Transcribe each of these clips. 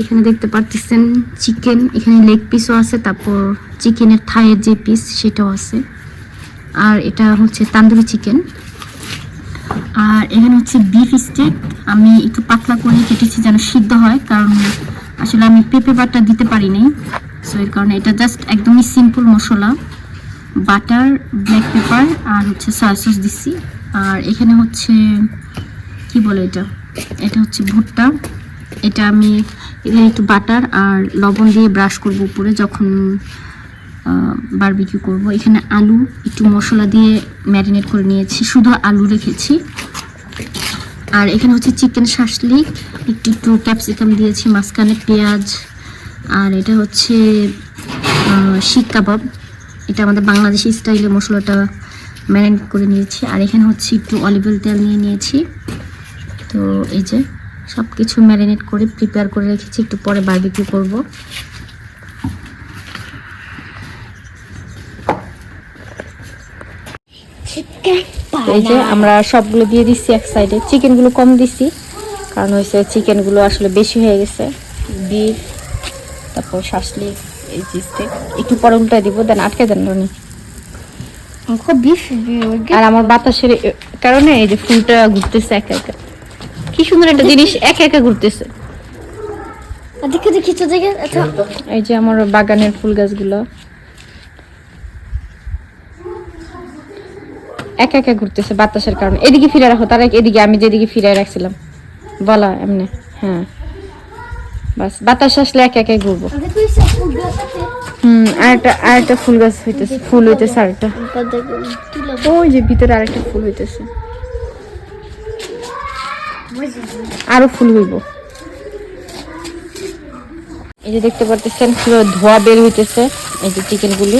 এখানে দেখতে পারতেছেন চিকেন এখানে লেগ পিসও আছে, তারপর চিকেনের থায়ের যে পিস সেটাও আছে। আর এটা হচ্ছে তান্দুরি চিকেন আর এখানে হচ্ছে বিফ স্টেক আমি একটু পাতলা করে কেটেছি যেন সিদ্ধ হয়, কারণ আসলে আমি পেঁপে বাটা দিতে পারি নাই। সো এর কারণে এটা জাস্ট একদমই সিম্পল মশলা। বাটার ব্ল্যাক পেপার আর হচ্ছে সয়া সস দিচ্ছি আর এখানে হচ্ছে, কি বলে এটা? এটা হচ্ছে ভুট্টা। এটা আমি একটু বাটার আর লবণ দিয়ে ব্রাশ করব উপরে যখন বারবিকিউ করব। এখানে আলু, একটু মশলা দিয়ে ম্যারিনেট করে নিয়েছি, শুধু আলু রেখেছি। আর এখানে হচ্ছে চিকেন শাসলিক একটু একটু ক্যাপসিকাম দিয়েছি, মাঝখানে পেঁয়াজ, আর এটা হচ্ছে শিক কাবাব। এটা আমাদের বাংলাদেশি স্টাইলে মশলাটা ম্যারিনেট করে নিয়েছি। আর এখানে হচ্ছে একটু অলিভ অয়েল তেল নিয়ে নিয়েছি। তো এই যে সব কিছু ম্যারিনেট করে প্রিপেয়ার করে রেখেছি একটু পরে বারবিকিউ করব। এই যে আমরা সবগুলো দিয়ে দিচ্ছি এক সাইডে চিকেনগুলো কম দিচ্ছি কারণ হয়েছে চিকেনগুলো আসলে বেশি হয়ে গেছে। বিফ তারপর শাসলি এই steak। একটু পরে উল্টায় দিব দেন আটকে দেন রনি। Encore bif, আর আমার বাতাসের কারণে এই যে ফুলটা ঘুরতেছে একা একা। কি সুন্দর একটা জিনিস একা একা ঘুরতেছে। que tu te dégages. এই যে আমার বাগানের ফুল গাছগুলো। একা একা ঘুরতেছে বাতাসের কারণে। এদিকে ফিরে রাখো তার এদিকে আমি যেদিকে ফিরে রাখছিলাম। বলা এমনি হ্যাঁ। বাস বাতাস আসলে একা একাই ঘুরবো. হুম আরেকটা আরেকটা ফুল গাছ হইতেছে ফুল হইতেছে আরেকটা. ওই যে ভিতরে আরেকটা ফুল হইতেছে। Vas-y. আরও ফুল হইব। এই যে দেখতে পারতেছেন, পুরো ধোয়া বের হইতেছে, এই যে চিকেন গুলি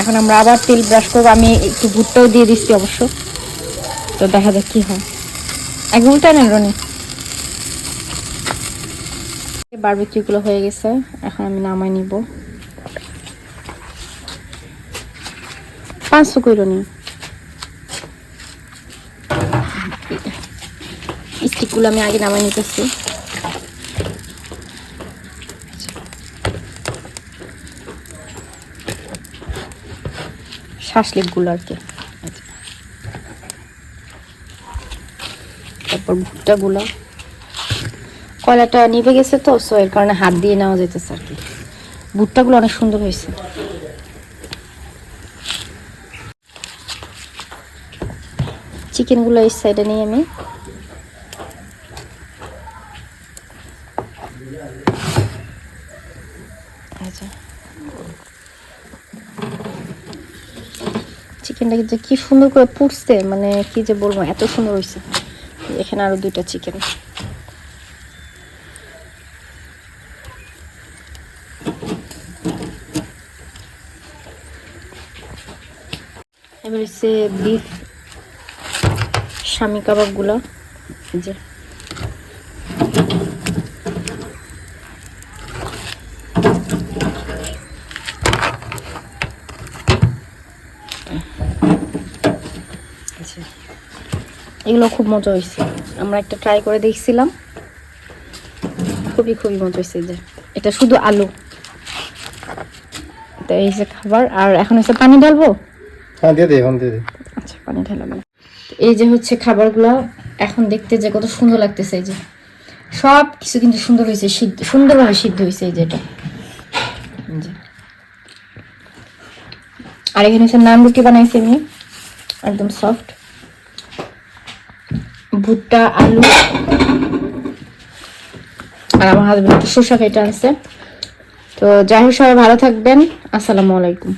এখন আমরা আবার তেল ব্রাশ করব, আমি একটু ভুট্টাও দিয়ে দিচ্ছি অবশ্য। তো দেখা যাক কি হয়। এক ঘণ্টা নেন, রনি। বারবিকিউ গুলো হয়ে গেছে, এখন আমি নামাই নিব। পাঁচশো কই রনি স্টিকগুলো আমি আগে নামাই নিতেছি। শাসলিকগুলো আর কি। তারপর ভুট্টাগুলো। কয়লাটা নিভে গেছে তো সো এর কারণে হাত দিয়ে নেওয়া যেতেছে আর কি। ভুট্টাগুলো অনেক সুন্দর হয়েছে। চিকেনগুলো এই সাইডে নিয়ে আমি আচ্ছা। চিকেনটা কিন্তু কি সুন্দর করে পুড়ছে মানে কি যে বলব, এত সুন্দর হয়েছে। এখানে আরও দুইটা চিকেন এবার হচ্ছে বিফ স্বামী কাবাবগুলো। যে আচ্ছা। এগুলো খুব মজা হয়েছে। আমরা একটা ট্রাই করে দেখছিলাম। খুবই খুবই মজা হয়েছে যে। এটা শুধু আলু। তো এই যে খাবার আর এখন হচ্ছে পানি ঢালবো? হ্যাঁ দিয়ে দে এখন দিয়ে দে। আচ্ছা পানি ঢালাম এই যে হচ্ছে খাবারগুলো এখন দেখতে যে কত সুন্দর লাগতেছে এই যে। সব কিছু কিন্তু সুন্দর হয়েছে সিদ্ধ সুন্দরভাবে সিদ্ধ হয়েছে এই যে এটা। আর এখানে হচ্ছে নান রুটি বানাইছি আমি একদম সফট ভুট্টা, আলু। আর আমার হাজবেন্ড একটু শসা খাইতে আনছে। তো যাই হোক, সবাই ভালো থাকবেন। আসসালামু আলাইকুম।